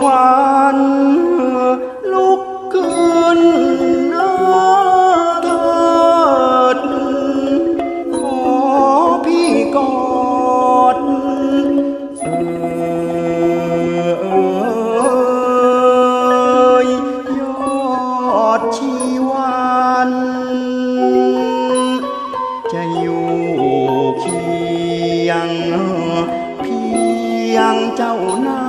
ควันลุกขึ้นนาเถิดขอพี่กอดเอ่ยยอดชีวันจะอยู่เคียงเพียงเจ้านา